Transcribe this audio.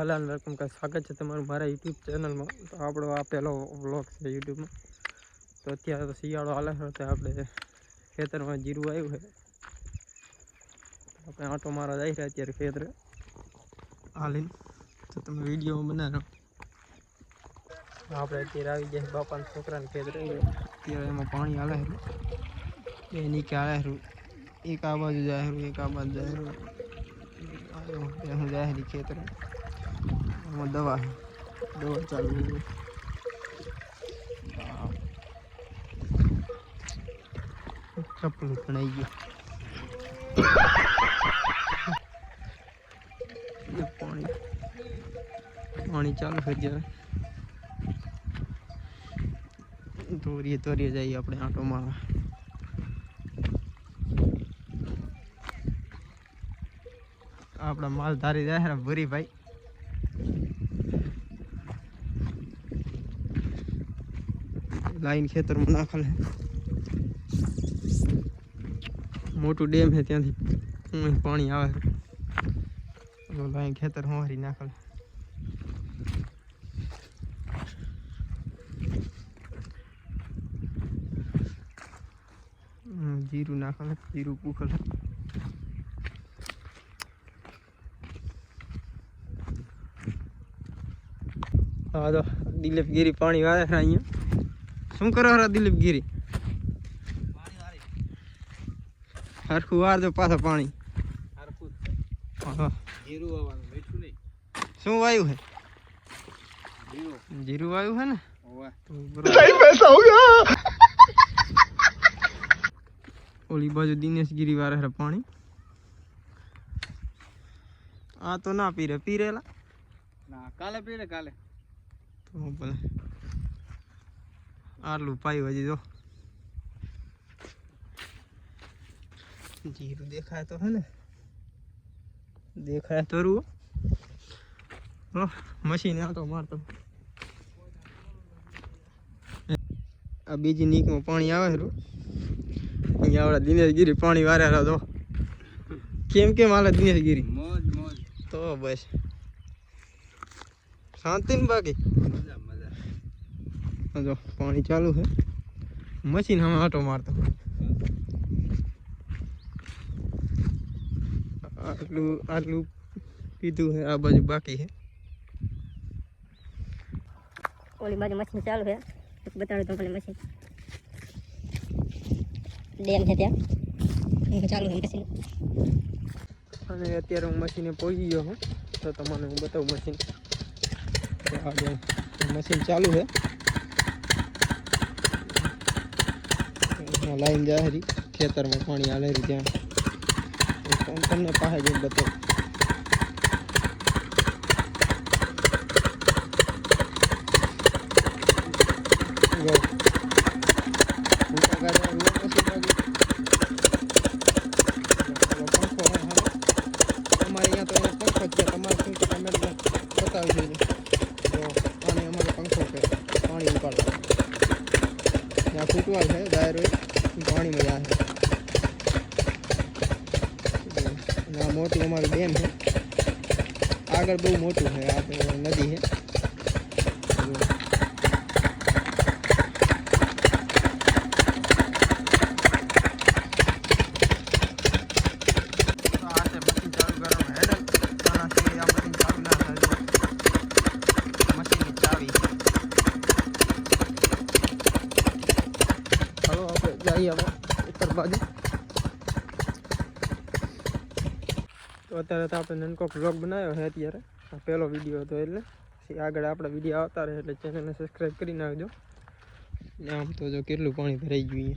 હાલાલ welcome કા સ્વાગત છે તમારું મારા યુટ્યુબ ચેનલમાં. તો આપણો આ પહેલો વ્લોગ છે યુટ્યુબમાં. તો અત્યારે તો શિયાળો હાલે છે, તો આપણે ખેતરમાં જીરું આવ્યું છે. તો આપણે આંટો મારવા જાય છે અત્યારે ખેતરે. હાલીને. તો તમે વીડિયો બનાવો. આપણે અત્યારે આવી ગયા છે બાપાના છોકરાના ખેતરે. અત્યારે એમાં પાણી હાલે છે. એ નીચે હાલે છે. એક આ બાજુ જાય છે એક આ બાજુ જાય છે હું જાય છે ખેતરે. એમાં દવા દવા ચાલુ ચપ્પલ તણાઈ ગયું પાણી પાણી ચાલુ છે જ્યારે તોરીએ તોરીએ જઈએ આપણે આંટો આપણા માલ ધારી જાય ભરી ભાઈ લાઈન ખેતરમાં નાખેલ મોટું ડેમ છે ત્યાંથી પાણી આવે લાઈન ખેતર હોવારી નાખેલ જીરું નાખેલ જીરું પૂખેલ. હા, તો દિલીપ ગીરી પાણી વાળે અહીંયા. શું કરો હરા દિલીપ ગીરી હરખું વાર દો પાછા પાણી હા. શું વાયુ છે જીરું વાયુ છે ને. ઓલી બાજુ દિનેશ ગીરી વારે હરે પાણી આ તો ના પીરે પીરેલા કાલે પીરે કાલે તો ભલે આટલું લુપાઈ હજી જો. જીરું દેખાય તો હે ને. દેખાય તો રૂ મશીન મશીન આટો મારતો આ બીજી નીકમાં પાણી આવે રૂ. અહીંયા આવડા દિનેશગીરી પાણી વારે તો કેમ કેમ હાલે દિનેશગીરી? મોજ મોજ. તો બસ. શાંતિ ને બાકી? આ જો પાણી ચાલુ છે મશીન સામે આટો મારતો આટલું આટલું પીધું છે આ બાજુ બાકી છે ઓલી બાજુ મશીન ચાલુ છે એક બતાડું તમને મશીન ડેમ છે ત્યાં એ ચાલુ છે મશીન અને અત્યારે હું મશીને પહોંચી ગયો છું તો તમને હું બતાવું મશીન. તો આ જો મશીન ચાલુ છે. લાઈન જાય હરી, ખેતરમાં પાણી હાલે ત્યાં. તમને પાસે જઈને બતાવું. પાણી ઉપાડવા ત્યાં ફૂટવા છે ડાયરેક્ટ ઈ મજા આવે. આ મોટી અમારી ડેમ છે. આગળ બહુ મોટું છે, આ નદી છે. જઈએ હવે ઉત્તર બાજુ તો અત્યારે તો આપણે નનકો બ્લોગ બનાવ્યો છે અત્યારે. આ પહેલો વીડિયો હતો એટલે. આગળ આપણા વીડિયો આવતા રહે એટલે ચેનલને સબસ્ક્રાઈબ કરી નાખજો. ને આમ તો જો કેટલું પાણી ભરાઈ ગયું